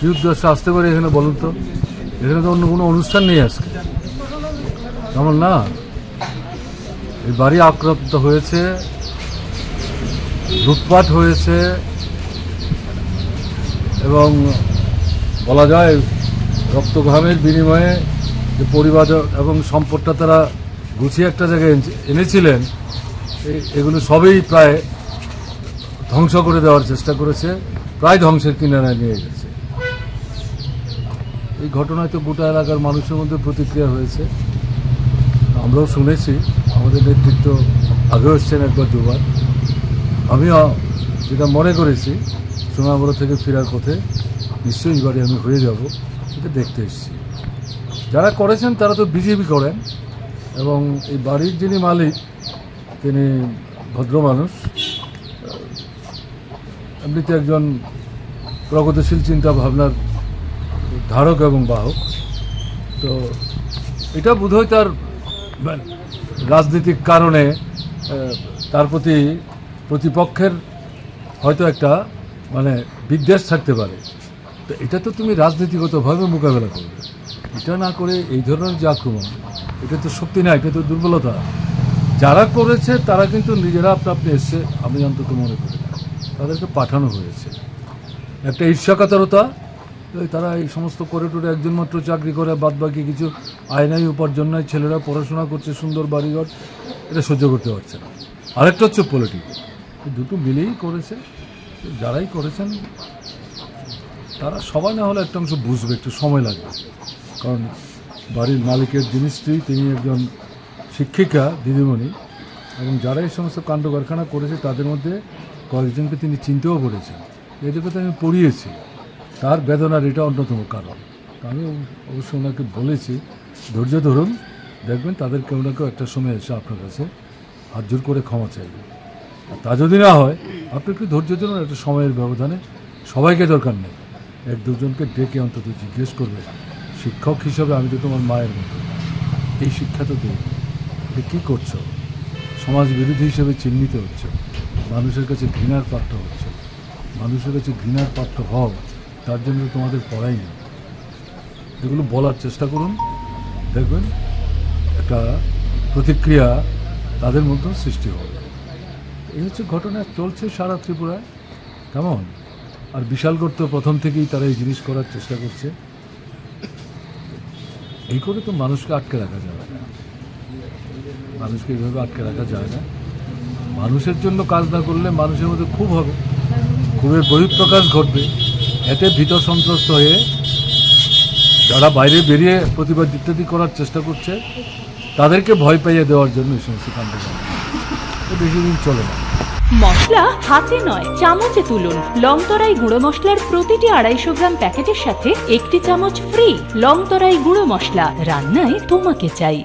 কি উদ্দেশ্যে আসতে পারে এখানে বলুন তো। এখানে তো অন্য কোনো অনুষ্ঠান নেই আজকে। তেমন না? এই বাড়ি আক্রান্ত হয়েছে, লুটপাট হয়েছে, এবং বলা যায় রক্তঘামের বিনিময়ে যে পরিবার এবং সম্পদটা তারা গুছিয়ে একটা জায়গায় এনে- এনেছিলেন এগুলো সবই প্রায় ধ্বংস করে দেওয়ার চেষ্টা করেছে, প্রায় ধ্বংসের কিনারায় নিয়ে গেছে। এই ঘটনায় তো গোটা এলাকার মানুষের মধ্যে প্রতিক্রিয়া হয়েছে। আমরাও শুনেছি, আমাদের নেতৃত্ব আগেও এসছেন একবার দুবার। আমিও যেটা মনে করেছি সোনাবড়ো থেকে ফেরার পথে নিশ্চয়ই এবারে আমি হয়ে যাব, এটা দেখতে এসেছি। যারা করেছেন, তারা তো বিজেপি করেন এবং এই বাড়ির যিনি মালিক, তিনি ভদ্র মানুষ, এমনিতে একজন প্রগতিশীল চিন্তা ভাবনার ধারক এবং বাহক। তো এটা বোধহয় তার মানে, রাজনৈতিক কারণে তার প্রতি প্রতিপক্ষের হয়তো একটা মানে বিদ্বেষ থাকতে পারে। তো এটা তো তুমি রাজনীতিগতভাবে মোকাবেলা করবে। এটা না করে এই ধরনের যে আক্রমণ এটা তো শক্তি না এটা তো দুর্বলতা। যারা করেছে তারা কিন্তু নিজেরা আপনা আপনি এসছে আমি অন্তত মনে করি তাদেরকে পাঠানো হয়েছে। একটা ঈর্ষাকাতরতা তারা এই সমস্ত করে টুরে একজন মাত্র চাকরি করে বাদ বাকি কিছু আয় নাই উপার্জন নাই, ছেলেরা পড়াশোনা করছে, সুন্দর বাড়িঘর, এটা সহ্য করতে পারছে না। আরেকটা হচ্ছে পলিটিক্স দুটো মিলেই করেছে, যারাই করেছেন, তারা সবাই না হলে একটা অংশ বুঝবে, একটু সময় লাগবে। কারণ বাড়ির মালিকের স্ত্রী তিনি একজন শিক্ষিকা, দিদিমণি, এবং যারা এই সমস্ত কাণ্ড কারখানা করেছে, তাদের মধ্যে কয়েকজনকে তিনি চিনতেও পড়েছেন এদিকে তো আমি পড়িয়েছি। তার বেদনার এটা অন্যতম কারণ। আমি অবশ্য ওনাকে বলেছি, ধৈর্য ধরুন, দেখবেন তাদের কেউ না কেউ একটা সময় এসে আপনার কাছে হাত জোর করে ক্ষমা চাইবে। আর তা যদি না হয়, আপনি একটু ধৈর্য ধরুন, একটা সময়ের ব্যবধানে সবাইকে দরকার নেই। এক দুজনকে ডেকে অন্তত জিজ্ঞেস করবে, শিক্ষক হিসাবে আমি তো তোমার মায়ের মতো। এই শিক্ষা তো দিই কী করছ? সমাজ বিরোধী হিসেবে চিহ্নিত হচ্ছে। মানুষের কাছে ঘৃণার পাত্র হচ্ছে। মানুষের কাছে ঘৃণার পাত্র হও। তার জন্য তোমাদের পড়াই নেই। এগুলো বলার চেষ্টা করুন। দেখবেন একটা প্রতিক্রিয়া তাদের মধ্যেও সৃষ্টি হবে। এই হচ্ছে ঘটনা, চলছে সারা ত্রিপুরায়। কেমন? আর বিশালগড় তো প্রথম থেকেই তারা এই জিনিস করার চেষ্টা করছে। এই করে তো মানুষকে আটকে রাখা যাবে না মানুষকে এইভাবে আটকে রাখা যায় না। মানুষের জন্য কাজ না করলে মানুষের মধ্যে খুব হবে। খুবের বহিঃপ্রকাশ ঘটবে। এতে ভীত সন্ত্রস্ত হয়ে যারা বাইরে বেরিয়ে প্রতিবাদ ইত্যাদি করার চেষ্টা করছে, তাদেরকে ভয় পাইয়ে দেওয়ার জন্য এই সমস্ত কাণ্ড চলে না। মশলা হাতে নয়, চামচে তুলুন। লংতরাই গুঁড়ো মশলার প্রতিটি আড়াইশো গ্রাম প্যাকেটের সাথে একটি চামচ ফ্রি লংতরাই গুঁড়ো মশলা। রান্নায় তোমাকে চাই।